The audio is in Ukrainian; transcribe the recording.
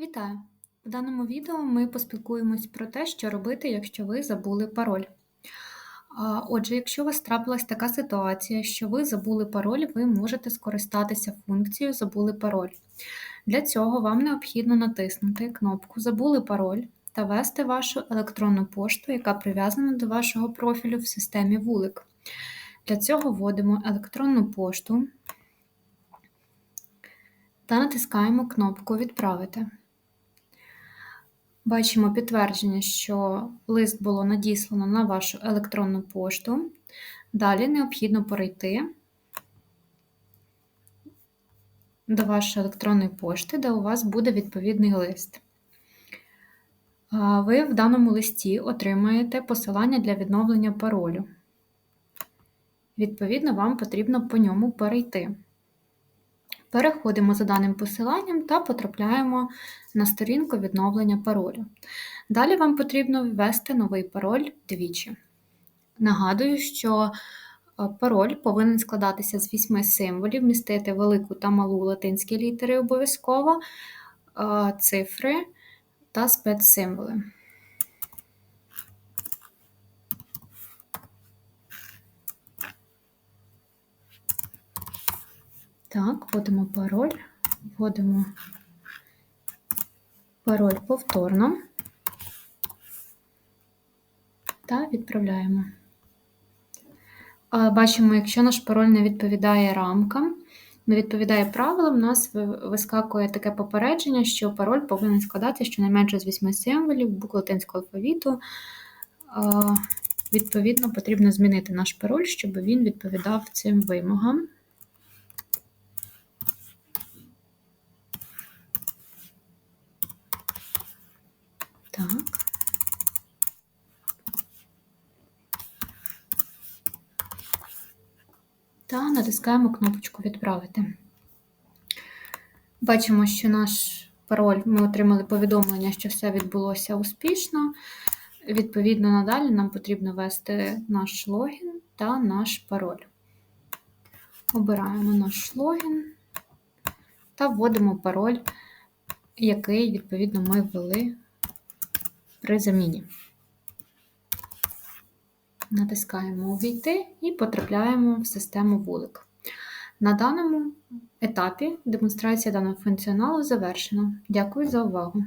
Вітаю! В даному відео ми поспілкуємось про те, що робити, якщо ви забули пароль. Отже, якщо у вас трапилась така ситуація, що ви забули пароль, ви можете скористатися функцією Забули пароль. Для цього вам необхідно натиснути кнопку Забули пароль та ввести вашу електронну пошту, яка прив'язана до вашого профілю в системі Вулик. Для цього вводимо електронну пошту та натискаємо кнопку Відправити. Бачимо підтвердження, що лист було надіслано на вашу електронну пошту. Далі необхідно перейти до вашої електронної пошти, де у вас буде відповідний лист. Ви в даному листі отримаєте посилання для відновлення паролю. Відповідно, вам потрібно по ньому перейти. Переходимо за даним посиланням та потрапляємо на сторінку відновлення паролю. Далі вам потрібно ввести новий пароль двічі. Нагадую, що е, пароль повинен складатися з вісьми символів, містити велику та малу латинські літери обов'язково, е, цифри та спецсимволи. Так, вводимо пароль, вводимо пароль повторно та відправляємо. Бачимо, якщо наш пароль не відповідає рамкам, не відповідає правилам, у нас вискакує таке попередження, що пароль повинен складатися щонайменше з 8 символів, букв латинського алфавіту. Відповідно, потрібно змінити наш пароль, щоб він відповідав цим вимогам. Так. Та натискаємо кнопочку Відправити. Бачимо, що наш пароль ми отримали повідомлення, що все відбулося успішно. Відповідно, надалі нам потрібно ввести наш логін та наш пароль. Обираємо наш логін та вводимо пароль, який, відповідно, ми ввели при заміні. Натискаємо Увійти і потрапляємо в систему вулик. На даному етапі демонстрація даного функціоналу завершена. Дякую за увагу!